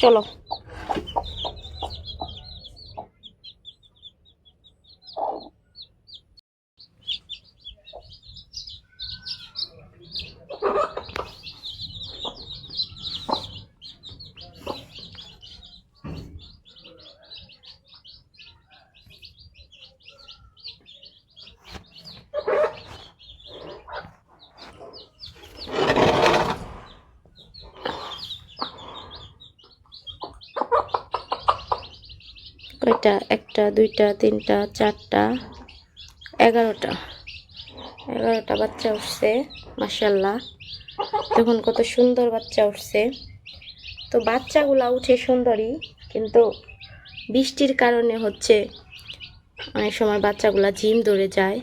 চলো কয়টা? একটা, দুইটা, তিনটা, চারটা, এগারোটা। এগারোটা বাচ্চা উঠছে মাসাল্লাহ তখন কত সুন্দর বাচ্চা উঠছে। তো বাচ্চাগুলা উঠে সুন্দরই কিন্তু বৃষ্টির কারণে হচ্ছে অনেক সময় বাচ্চাগুলা জিম ধরে যায়।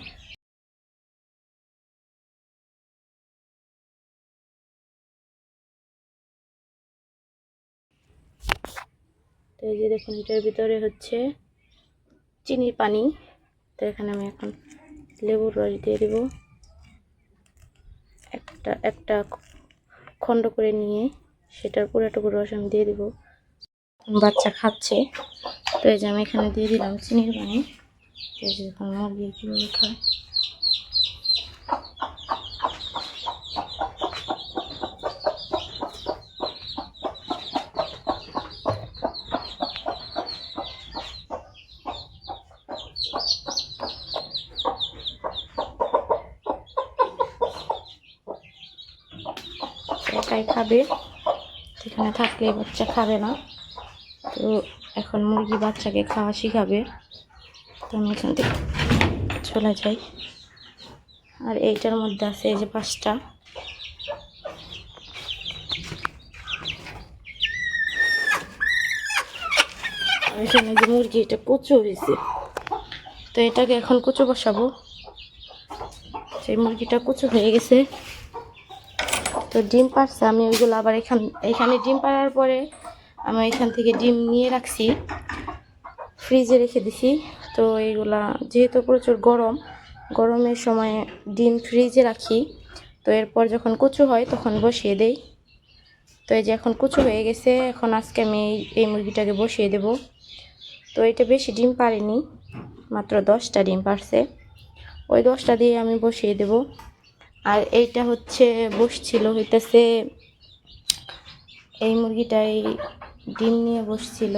এই যে দেখুন, এটার ভিতরে হচ্ছে চিনির পানি। তো এখানে আমি এখন লেবুর রস দিয়ে দেব। একটা একটা খণ্ড করে নিয়ে সেটার পুরোটুকু রস আমি দিয়ে দেবো। বাচ্চা খাচ্ছে। তো এই যে আমি এখানে দিয়ে দিলাম চিনির পানি। এই যে মুরগি কীভাবে খায়। একাই খাবে। সেখানে থাকলে বাচ্চা খাবে না। তো এখন মুরগি বাচ্চাকে খাওয়া শিখাবে। তো আমি এখান থেকে চলে যাই। আর এইটার মধ্যে আছে এই যে পাঁচটা। এখানে যে মুরগি এটা কচু হয়েছে তো এটাকে এখন কচু বসাবো। সেই মুরগিটা কচু হয়ে গেছে। তো ডিম পারছে, আমি ওইগুলো আবার এখান, এখানে ডিম পাড়ার পরে আমি এখান থেকে ডিম নিয়ে রাখছি। ফ্রিজে রেখে দিছি। তো এইগুলা যেহেতু প্রচুর গরম, গরমের সময় ডিম ফ্রিজে রাখি। তো এরপর যখন কুচু হয় তখন বসিয়ে দেই। তো এই যে এখন কুচু হয়ে গেছে, এখন আজকে আমি এই মুরগিটাকে বসিয়ে দেব। তো এটা বেশি ডিম পারেনি মাত্র দশটা ডিম পারছে ওই দশটা দিয়ে আমি বসিয়ে দেব। আর এইটা হচ্ছে বসছিল হইতেছে এই মুরগিটাই ডিম নিয়ে বসছিল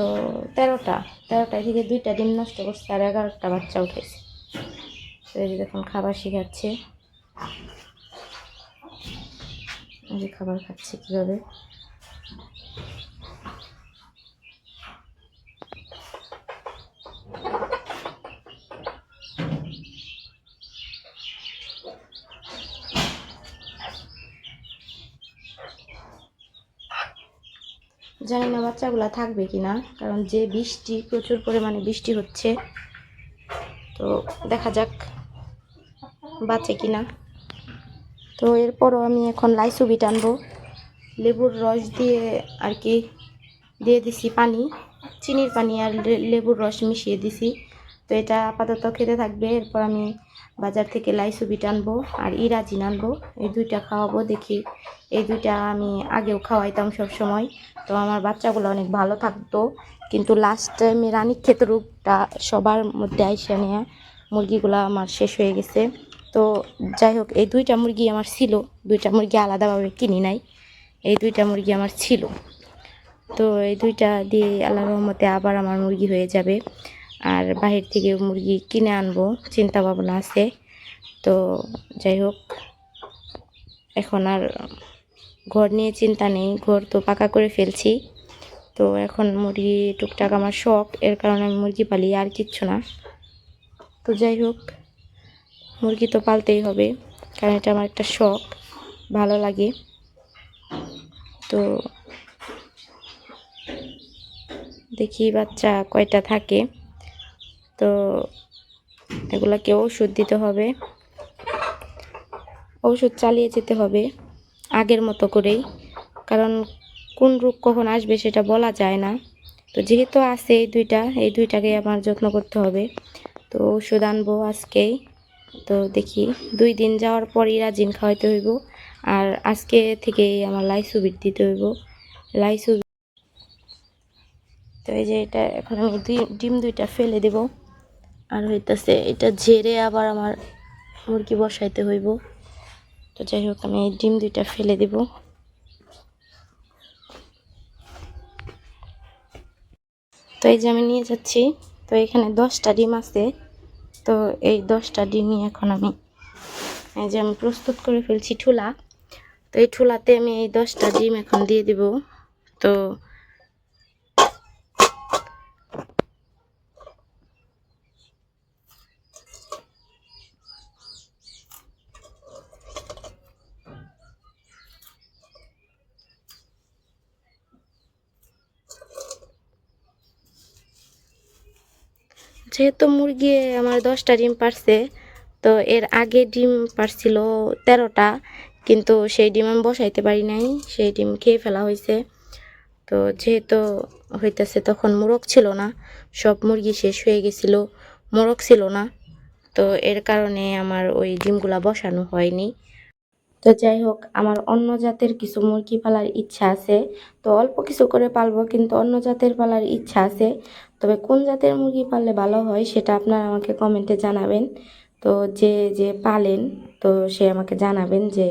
তেরোটা তেরোটা থেকে দুইটা ডিম নষ্ট করছে আর এগারোটা বাচ্চা উঠেছে তো এই যখন খাবার শিখাচ্ছে। খাবার খাচ্ছে কীভাবে? জানি না বাচ্চাগুলা থাকবে কি না কারণ যে বৃষ্টি, প্রচুর পরিমাণে বৃষ্টি হচ্ছে। তো দেখা যাক বাঁচে কি না তো এরপরও আমি এখন লাইসুবি টানবো। লেবুর রস দিয়ে আর কি দিয়ে দিছি পানি, চিনির পানি আর লেবুর রস মিশিয়ে দিছি। তো এটা আপাতত খেতে থাকবে। এরপর আমি বাজার থেকে লাইসুবি আনব আর ইরাজিন আনব। এই দুইটা খাওয়াবো, দেখি এই দুইটা আমি আগেও খাওয়াইতাম সব সময় তো আমার বাচ্চাগুলো অনেক ভালো থাকতো, কিন্তু লাস্ট টাইমে রানী রানীক্ষেত রোগটা সবার মধ্যে আইসা নিয়ে মুরগিগুলো আমার শেষ হয়ে গেছে। তো যাই হোক, এই দুইটা মুরগি আমার ছিল, দুইটা মুরগি আলাদাভাবে কিনি নাই, এই দুইটা মুরগি আমার ছিল। তো এই দুইটা দিয়ে আল্লাহ রহমতে আবার আমার মুরগি হয়ে যাবে। আর বাহির থেকে মুরগি কিনে আনব চিন্তা ভাবনা আছে। তো যাই হোক, এখন আর ঘর নিয়ে চিন্তা নেই, ঘর তো পাকা করে ফেলছি। তো এখন মুরগি টুকটাক আমার শখ, এর কারণে আমি মুরগি পালি আর কিচ্ছু না। তো যাই হোক, মুরগি তো পালতেই হবে, কারণ এটা আমার একটা শখ, ভালো লাগে। তো দেখি বাচ্চা কয়টা থাকে। তো এগুলাকে ওষুধ দিতে হবে। ওষুধ চালিয়ে যেতে হবে আগের মতো করেই। কারণ কোন রোগ কখন আসবে সেটা বলা যায় না। তো যেহেতু আছে এই দুইটা, এই দুইটাকে আমার যত্ন করতে হবে। তো ওষুধ আনব আজকেই। তো দেখি দুই দিন যাওয়ার পর ইরাজিন খাওয়াইতে হইব। আর আজকে থেকেই আমার লাইসুবিট দিতে হইব। লাইসু তো এই যে এটা এখন আমি ডিম দুইটা ফেলে দেব। আর হইতাছে, এটা ঝেড়ে আবার আমার মুরগি বসাইতে হইব। তো যাই হোক, আমি এই ডিম দুইটা ফেলে দেব। তো এই যে আমি নিয়ে যাচ্ছি, তো এখানে দশটা ডিম আছে। তো এই দশটা ডিমই এখন আমি, এই যে আমি প্রস্তুত করে ফেলছি ঠুলা। তো এই ঠুলাতে আমি এই দশটা ডিম এখন দিয়ে দিব। তো যেহেতু মুরগি আমার দশটা ডিম পারছে, তো এর আগে ডিম পারছিল তেরোটা, কিন্তু সেই ডিম আমি বসাইতে পারি নাই, সেই ডিম খেয়ে ফেলা হয়েছে তো যেহেতু হইতেছে তখন মোরগ ছিল না, সব মুরগি শেষ হয়ে গেছিল, মোরগ ছিল না। তো এর কারণে আমার ওই ডিমগুলা বসানো হয়নি। তো যাই হোক, আমার অন্য জাতের কিছু মুরগি পালার ইচ্ছা আছে। তো অল্প কিছু করে পালবো, কিন্তু অন্য জাতের পালার ইচ্ছা আছে। তবে কোন জাতের মুরগি পাললে ভালো হয় সেটা আপনারা আমাকে কমেন্টে জানাবেন। তো যে যে পালেন, তো সে আমাকে জানাবেন যে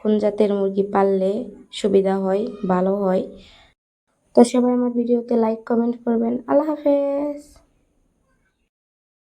কোন জাতের মুরগি পাললে সুবিধা হয়, ভালো হয়। তো সবাই আমার ভিডিওতে লাইক কমেন্ট করবেন। আল্লাহ হাফেজ।